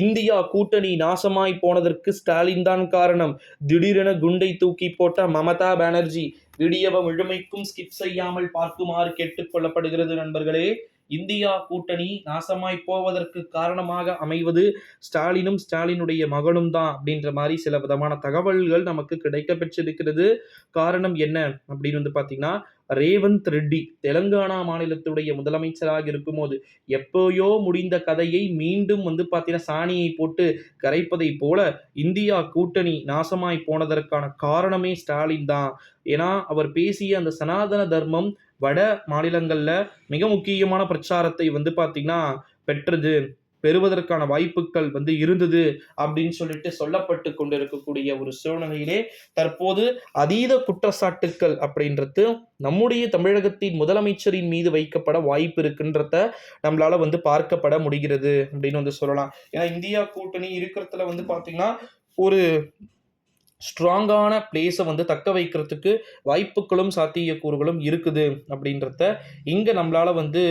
India கூட்டணி நாசமாய் போனதற்கு ஸ்டாலின் தான் காரணம். திடீரென குண்டை தூக்கி போட்ட மமதா பானர்ஜி விடியவ முழுமைக்கும் ஸ்கிப் செய்யாமல் பார்க்குமாறு கேட்டுக்கொள்ளப்படுகிறது நண்பர்களே. இந்தியா கூட்டணி நாசமாய் போவதற்கு காரணமாக அமைவது ஸ்டாலினும் ஸ்டாலினுடைய மகனும் தான் அப்படின்ற மாதிரி சில விதமான தகவல்கள் நமக்கு கிடைக்க பெற்றிருக்கிறது காரணம் என்ன அப்படின்னு வந்து பார்த்தீங்கன்னா ரேவந்த் ரெட்டி தெலுங்கானா மாநிலத்துடைய முதலமைச்சராக இருக்கும்போது எப்போயோ முடிந்த கதையை மீண்டும் வந்து பார்த்தீங்கன்னா சாணியை போட்டு கரைப்பதை போல இந்தியா கூட்டணி நாசமாய் போனதற்கான காரணமே ஸ்டாலின் தான். ஏன்னா அவர் பேசிய அந்த சனாதன தர்மம் வட மாநிலங்களில் மிக முக்கியமான பிரச்சாரத்தை வந்து பார்த்திங்கன்னா பெற்றது. பெறுவதற்கான வாய்ப்புகள் வந்து இருந்தது அப்படின்னு சொல்லிட்டு சொல்லப்பட்டு கொண்டிருக்கக்கூடிய ஒரு சூழ்நிலையிலே தற்போது அதீத குற்றச்சாட்டுக்கள் அப்படின்றது நம்முடைய தமிழகத்தின் முதலமைச்சரின் மீது வைக்கப்பட வாய்ப்பு இருக்குன்றத நம்மளால வந்து பார்க்கப்பட முடிகிறது அப்படின்னு வந்து சொல்லலாம். ஏன்னா இந்தியா கூட்டணி இருக்கிறதுல வந்து பார்த்தீங்கன்னா ஒரு ஸ்ட்ராங்கான பிளேஸை வந்து தக்க வைக்கிறதுக்கு வாய்ப்புகளும் சாத்தியக்கூறுகளும் இருக்குது அப்படின்றத இங்கே நம்மளால் வந்து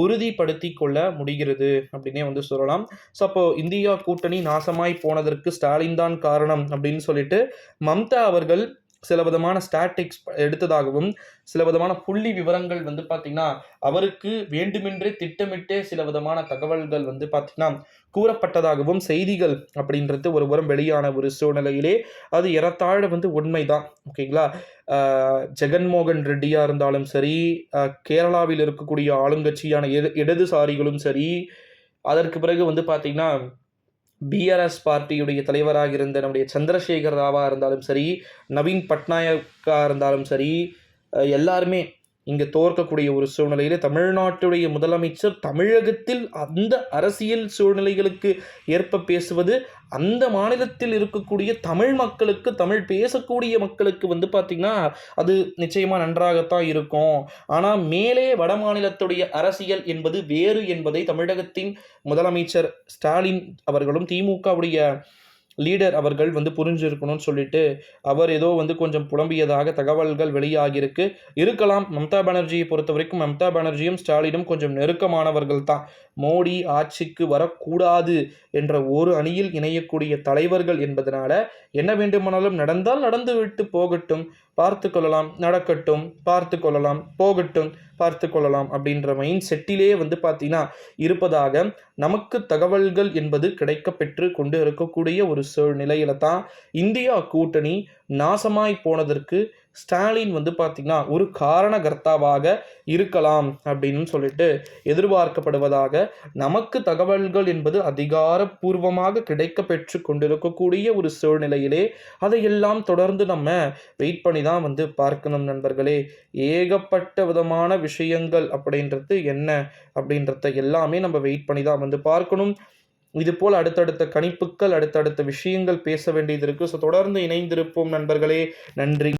உறுதிப்படுத்தி கொள்ள முடிகிறது அப்படின்னே வந்து சொல்லலாம். ஸோ அப்போது இந்தியா கூட்டணி நாசமாய் போனதற்கு ஸ்டாலின் தான் காரணம் அப்படின்னு சொல்லிட்டு மம்தா அவர்கள் சில விதமான ஸ்டாட்டிக்ஸ் எடுத்ததாகவும் சில விதமான புள்ளி விவரங்கள் வந்து பார்த்திங்கன்னா அவருக்கு வேண்டுமென்றே திட்டமிட்டே சில விதமான தகவல்கள் வந்து பார்த்திங்கன்னா கூறப்பட்டதாகவும் செய்திகள் அப்படின்றது ஒரு புறம் வெளியான ஒரு சூழ்நிலையிலே அது இறத்தாழ வந்து உண்மைதான். ஓகேங்களா? ஜெகன்மோகன் ரெட்டியாக இருந்தாலும் சரி கேரளாவில் இருக்கக்கூடிய ஆளுங்கட்சியான இடதுசாரிகளும் சரி அதற்கு பிறகு வந்து பார்த்திங்கன்னா பிஆர்எஸ் பார்ட்டியுடைய தலைவராக இருந்த நம்முடைய சந்திரசேகர் ராவாக இருந்தாலும் சரி நவீன் பட்நாயக்காக இருந்தாலும் சரி எல்லாருமே இங்கே தோற்கக்கூடிய ஒரு சூழ்நிலையில் தமிழ்நாட்டுடைய முதலமைச்சர் தமிழகத்தில் அந்த அரசியல் சூழ்நிலைகளுக்கு ஏற்ப பேசுவது அந்த மாநிலத்தில் இருக்கக்கூடிய தமிழ் மக்களுக்கு தமிழ் பேசக்கூடிய மக்களுக்கு வந்து பார்த்திங்கன்னா அது நிச்சயமாக நன்றாகத்தான் இருக்கும். ஆனால் மேலே வட மாநிலத்துடைய அரசியல் என்பது வேறு என்பதை தமிழகத்தின் முதலமைச்சர் ஸ்டாலின் அவர்களும் திமுகவுடைய லீடர் அவர்கள் வந்து புரிஞ்சிருக்கணும்னு சொல்லிட்டு அவர் ஏதோ வந்து கொஞ்சம் புலம்பியதாக தகவல்கள் வெளியாகியிருக்கு. இருக்கலாம் மம்தா பானர்ஜியை பொறுத்த வரைக்கும் மம்தா பானர்ஜியும் ஸ்டாலினும் கொஞ்சம் நெருக்கமானவர்கள் தான். மோடி ஆட்சிக்கு வரக்கூடாது என்ற ஒரு அணியில் இணையக்கூடிய தலைவர்கள் என்பதனால என்ன வேண்டுமானாலும் நடந்தால் நடந்து விட்டு போகட்டும். பார்த்து கொள்ளலாம் நடக்கட்டும் பார்த்து கொள்ளலாம் போகட்டும் பார்த்து கொள்ளலாம் அப்படின்ற மைண்ட் செட்டிலே வந்து பார்த்தீங்கன்னா இருப்பதாக நமக்கு தகவல்கள் என்பது கிடைக்க பெற்று கொண்டு இருக்கக்கூடிய ஒரு சூழ்நிலையில தான் இந்தியா கூட்டணி நாசமாய் போனதற்கு ஸ்டாலின் வந்து பார்த்திங்கன்னா ஒரு காரணகர்த்தாவாக இருக்கலாம் அப்படின்னு சொல்லிட்டு எதிர்பார்க்கப்படுவதாக நமக்கு தகவல்கள் என்பது அதிகாரப்பூர்வமாக கிடைக்க பெற்று கொண்டிருக்கக்கூடிய ஒரு சூழ்நிலையிலே அதையெல்லாம் தொடர்ந்து நம்ம வெயிட் பண்ணி தான் வந்து பார்க்கணும் நண்பர்களே. ஏகப்பட்ட விதமான விஷயங்கள் அப்படின்றது என்ன அப்படின்றத எல்லாமே நம்ம வெயிட் பண்ணி தான் வந்து பார்க்கணும். இது போல் அடுத்தடுத்த கணிப்புகள் அடுத்தடுத்த விஷயங்கள் பேச வேண்டியது இருக்குது ஸோ தொடர்ந்து இணைந்திருப்போம் நண்பர்களே. நன்றி.